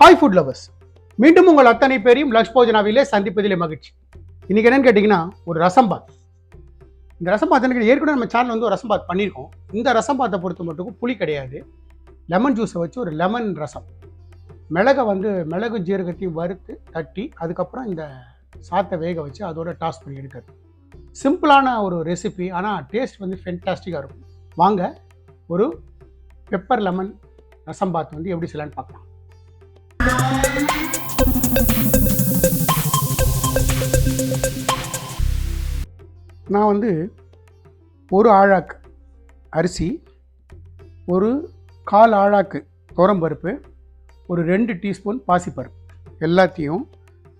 Hi food lovers மீண்டும் உங்கள் அத்தனை பேரையும் லக்ஷ் போஜனாவிலே சந்திப்பதிலே மகிழ்ச்சி. இன்றைக்கி என்னென்னு கேட்டிங்கன்னா ஒரு ரசம் பாத். இந்த ரசம் பாத் எனக்கு ஏற்கனவே நம்ம சேனல் வந்து ஒரு ரசம் பாத் பண்ணியிருக்கோம். இந்த ரசம் பாத்தை பொறுத்த மட்டும் புளி கிடையாது. லெமன் ஜூஸை வச்சு ஒரு லெமன் ரசம். மிளகை வந்து மிளகு ஜீரகத்தையும் வறுத்து தட்டி அதுக்கப்புறம் இந்த சாத்தை வேக வச்சு அதோட டாஸ் பண்ணி எடுக்கிறது. சிம்பிளான ஒரு ரெசிபி ஆனால் டேஸ்ட் வந்து ஃபென்டாஸ்டிக்காக இருக்கும். வாங்க ஒரு பெப்பர் லெமன் ரசம் பாத் வந்து எப்படி செய்யலான்னு பார்க்கலாம். நான் வந்து ஒரு ஆழாக்கு அரிசி ஒரு கால் ஆழாக்கு துவரம்பருப்பு ஒரு ரெண்டு டீஸ்பூன் பாசிப்பருப்பு. எல்லாத்தையும்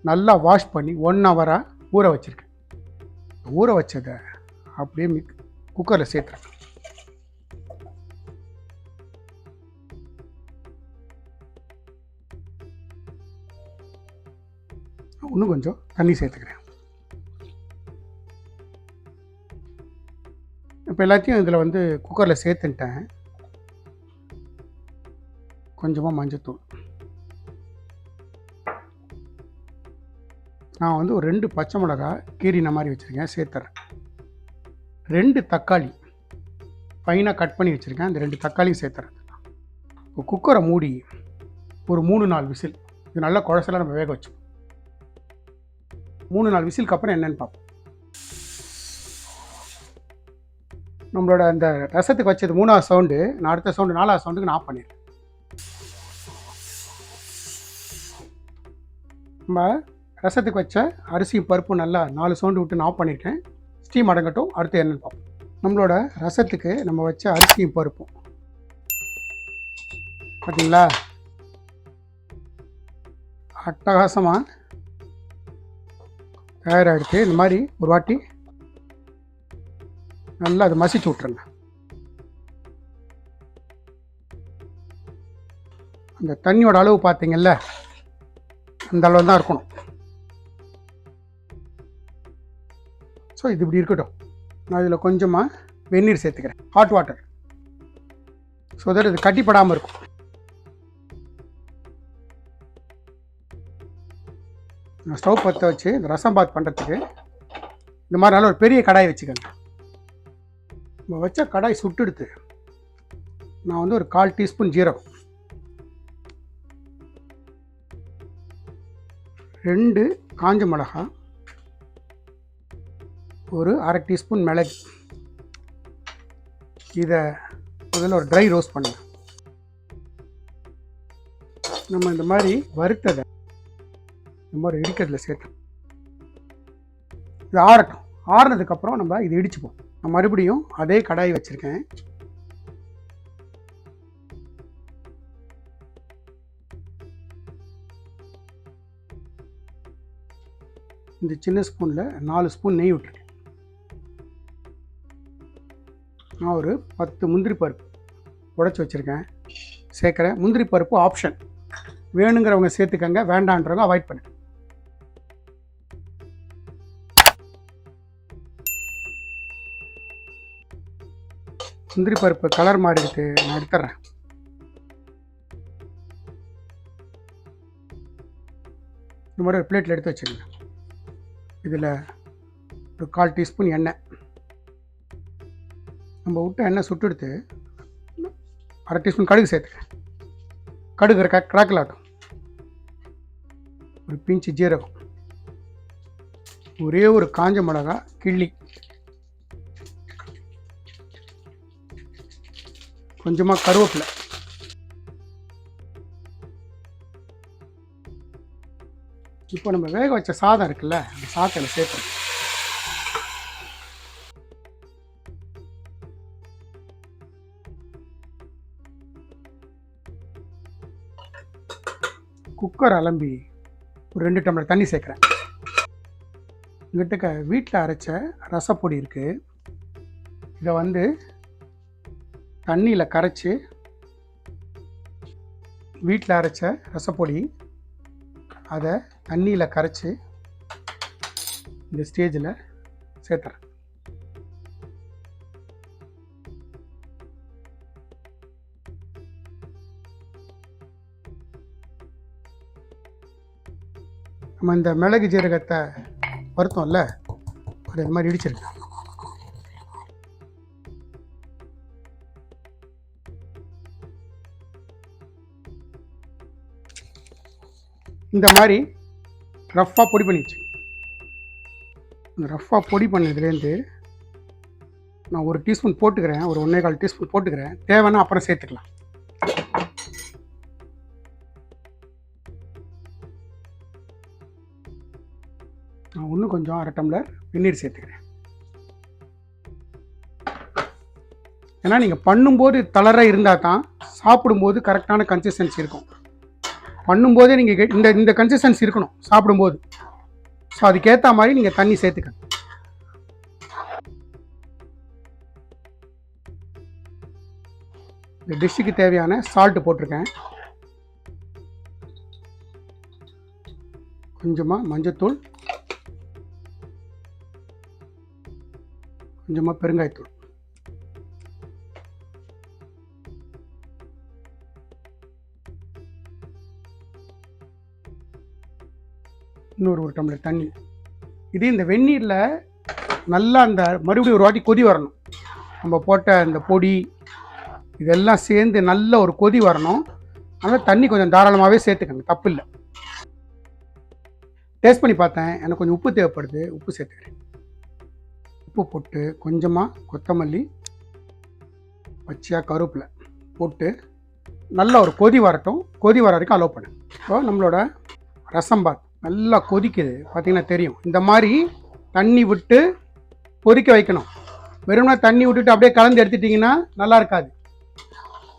நல்லா வாஷ் பண்ணி ஒன் ஹவராக ஊற வச்சுருக்கேன். ஊற வச்சதை அப்படியே மிக் குக்கரில் சேர்த்துருக்கேன் இன்னும் கொஞ்சம் தண்ணி சேர்த்துக்கிறேன். இப்போ எல்லாத்தையும் இதில் வந்து குக்கரில் சேர்த்துட்டேன் கொஞ்சமாக மஞ்சத்தூள். நான் வந்து ஒரு ரெண்டு பச்சை மிளகா கீரின மாதிரி வச்சுருக்கேன் சேர்த்துறேன். ரெண்டு தக்காளி ஃபைனாக கட் பண்ணி வச்சுருக்கேன் அந்த ரெண்டு தக்காளியும் சேர்த்துறேன். இப்போ குக்கரை மூடி ஒரு மூணு நாலு விசில் இது நல்லா குழசெல்லாம் நம்ம வேக வச்சோம் மூணு நாலு விசிலுக்கு அப்புறம் என்னென்னு பார்ப்போம். நம்மளோட அந்த ரசத்துக்கு வச்சது மூணாவது சவுண்டு நான் அடுத்த சவுண்டு நாலாவது சவுண்டுக்கு நான் பண்ணிடுறேன் நம்ம ரசத்துக்கு வச்ச அரிசி பருப்பு நல்லா நாலு சவுண்டு விட்டு நான் ஆஃப் பண்ணியிருக்கேன் ஸ்டீம் அடங்கட்டும் அடுத்து என்னன்னு பார்ப்போம். நம்மளோட ரசத்துக்கு நம்ம வச்ச அரிசியும் பருப்பும். பார்த்தீங்களா? அட்டகாசமாக தயாராகிடுச்சு இந்த மாதிரி ஒரு வாட்டி நல்லா அதை மசிச்சு விட்ருங்க அந்த தண்ணியோட அளவு பார்த்தீங்கல்ல அந்த அளவு தான் இருக்கணும். ஸோ இது இப்படி இருக்கட்டும். நான் இதில் கொஞ்சமாக வெந்நீர் சேர்த்துக்கிறேன். ஹாட் வாட்டர் ஸோ தட் இது கட்டிப்படாமல் இருக்கும். நான் ஸ்டவ் பற்ற வச்சு இந்த ரசம் பாத் பண்ணுறதுக்கு இந்த மாதிரி நல்ல ஒரு பெரிய கடாய் வச்சுக்கோங்க. நம்ம வச்ச கடாய் சுட்டெடுத்து நான் வந்து ஒரு கால் டீஸ்பூன் ஜீரகம். ரெண்டு காஞ்ச மிளகா. ஒரு அரை டீஸ்பூன் மிளகு. இதை முதல்ல ஒரு ட்ரை ரோஸ்ட் பண்ணுங்க. நம்ம இந்த மாதிரி வறுத்ததை இந்த மாதிரி இடிக்கிறதுல சேர்த்தோம் இது ஆறட்டும். ஆறுனதுக்கப்புறம் நம்ம இது இடிச்சுப்போம். நான் மறுபடியும் அதே கடாய் வச்சுருக்கேன். இந்த சின்ன ஸ்பூனில் நாலு ஸ்பூன் நெய் விட்டுருக்கேன் நான் ஒரு பத்து முந்திரி பருப்பு உடச்சி வச்சுருக்கேன். சேர்க்குறேன் முந்திரி பருப்பு ஆப்ஷன் வேணுங்கிறவங்க சேர்த்துக்கங்க வேண்டான்றவங்க அவாய்ட் பண்ணுங்கள் முந்திரி பருப்பு கலர் மாறி இருக்கு நான் எடுத்துட்றேன் இந்த மாதிரி ஒரு பிளேட்டில் எடுத்து வச்சுக்கோங்க இதில் ஒரு கால் டீஸ்பூன் எண்ணெய். நம்ம விட்ட எண்ணெய் சுட்டெடுத்து அரை டீஸ்பூன் கடுகு சேர்த்துக்க கடுகு இருக்க கிராக்கில் ஆட்டும். ஒரு பிஞ்சு ஜீரகம். ஒரே ஒரு காஞ்ச மிளகா கிள்ளி. கொஞ்சமாக கருவேப்பிலை. இப்போ நம்ம வேக வச்ச சாதம் இருக்குல்ல அந்த சாதத்தில் சேர்க்கணும் குக்கர் அலம்பி ஒரு ரெண்டு டம்ளர் தண்ணி சேர்க்குறேன். எங்கிட்ட வீட்டில் அரைச்ச ரசப்பொடி இருக்குது இதை வந்து தண்ணியில் கரைச்சி வீட்டில் அரைச்ச ரசப்பொடி அதை தண்ணியில் கரைச்சி இந்த ஸ்டேஜில் சேர்த்துறேன். நம்ம இந்த மிளகு ஜீரகத்தை வருத்தோம்ல அது இது மாதிரி இடிச்சிருக்கேன் இந்த மாதிரி ரஃப்பாக பொடி பண்ணி வச்சு இந்த ரஃப்பாக பொடி பண்ணதுலேருந்து நான் ஒரு டீஸ்பூன் போட்டுக்கிறேன். ஒரு ஒன்றே கால் டீஸ்பூன் போட்டுக்கிறேன். தேவைன்னா அப்புறம் சேர்த்துக்கலாம். நான் இன்னும் கொஞ்சம் அரை டம்ளர் வெந்நீர் சேர்த்துக்கிறேன். ஏன்னா நீங்கள் பண்ணும்போது தளர இருந்தால் தான் சாப்பிடும்போது கரெக்டான கன்சிஸ்டன்சி இருக்கும். பண்ணும்போதே நீங்கள் இந்த இந்த கன்சிஸ்டன்சி இருக்கணும் சாப்பிடும்போது. ஸோ அதுக்கேற்ற மாதிரி நீங்கள் தண்ணி சேர்த்துக்கணும். இந்த டிஷ்ஷுக்கு தேவையான சால்ட்டு போட்டிருக்கேன். கொஞ்சமாக மஞ்சத்தூள். கொஞ்சமாக பெருங்காயத்தூள். இன்னொரு ஒரு டம்ளர் தண்ணி. இது இந்த வெந்நீரில் நல்லா அந்த மறுபடியும் ஒரு வாட்டி கொதி வரணும். நம்ம போட்ட இந்த பொடி இதெல்லாம் சேர்ந்து நல்ல ஒரு கொதி வரணும். அதனால் தண்ணி கொஞ்சம் தாராளமாகவே சேர்த்துக்கங்க தப்பு இல்லை. டேஸ்ட் பண்ணி பார்த்தேன். எனக்கு கொஞ்சம் உப்பு தேவைப்படுது. உப்பு சேர்த்துக்கிறேன். உப்பு போட்டு கொஞ்சமாக கொத்தமல்லி பச்சையாக கருப்பில் போட்டு நல்ல ஒரு கொதி வரட்டும். கொதி வர வரைக்கும் அலோவ் பண்ணு இப்போ நம்மளோட ரசம்பாத் நல்லா கொதிக்குது. பார்த்திங்கன்னா தெரியும். இந்த மாதிரி தண்ணி விட்டு கொதிக்க வைக்கணும். வெறும்னா தண்ணி விட்டுட்டு அப்படியே கலந்து எடுத்துட்டிங்கன்னா நல்லா இருக்காது.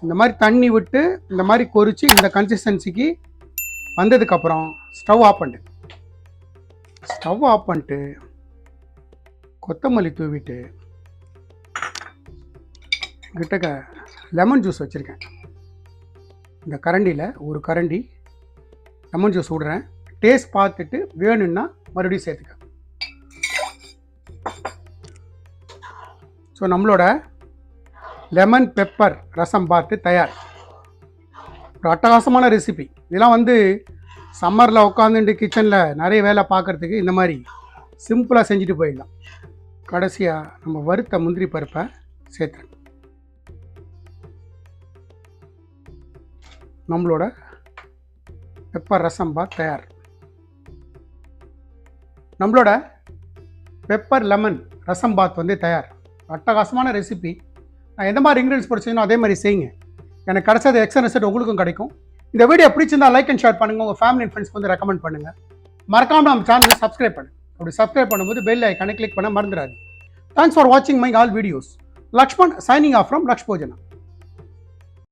இந்த மாதிரி தண்ணி விட்டு இந்த மாதிரி கொதிச்சு இந்த கன்சிஸ்டன்சிக்கு வந்ததுக்கப்புறம் ஸ்டவ் ஆஃப் பண்ணிட்டு ஸ்டவ் ஆஃப் பண்ணிட்டு கொத்தமல்லி தூவிட்டு கிட்டக்க லெமன் ஜூஸ் வச்சுருக்கேன். இந்த கரண்டியில் ஒரு கரண்டி லெமன் ஜூஸ் விடுறேன் டேஸ்ட் பார்த்துட்டு வேணும்னா மறுபடியும் சேர்த்துக்க. ஸோ நம்மளோட லெமன் பெப்பர் ரசம் பார்த்து தயார். ஒரு அட்டகாசமான ரெசிபி இதெல்லாம் வந்து சம்மரில் உட்காந்துட்டு கிச்சனில் நிறைய வேலை பார்க்குறதுக்கு இந்த மாதிரி சிம்பிளாக செஞ்சுட்டு போயிடலாம். கடைசியாக நம்ம வறுத்த முந்திரி பருப்பை சேர்த்துறேன் நம்மளோட பெப்பர் ரசம் தயார். நம்மளோட பெப்பர் லெமன் ரசம் பாத் வந்து தயார். அட்டகாசமான ரெசிபி நான் எந்த மாதிரி இன்க்ரீடியன்ஸ் படிச்சீங்களோ அதே மாதிரி செய்யுங்க. எனக்கு கிடச்சது எக்ஸ்ட்ரா ரிசல்ட் உங்களுக்கும் கிடைக்கும். இந்த வீடியோ பிடிச்சிருந்தா லைக் அண்ட் ஷேர் பண்ணுங்கள் உங்கள் ஃபேமிலி அண்ட் ஃப்ரெண்ட்ஸ்க்கு வந்து ரெக்கமெண்ட் பண்ணுங்கள் மறக்காமல் நம்ம சேனலை சப்ஸ்கிரைப் பண்ணுங்கள் அப்படி சப்ஸ்கிரைப் பண்ணும்போது பெல் ஐக்கானை கிளிக் பண்ண மறந்துடாது தேங்க்ஸ் ஃபார் வாட்சிங் my all videos Lakshman signing off from Lakshbhojana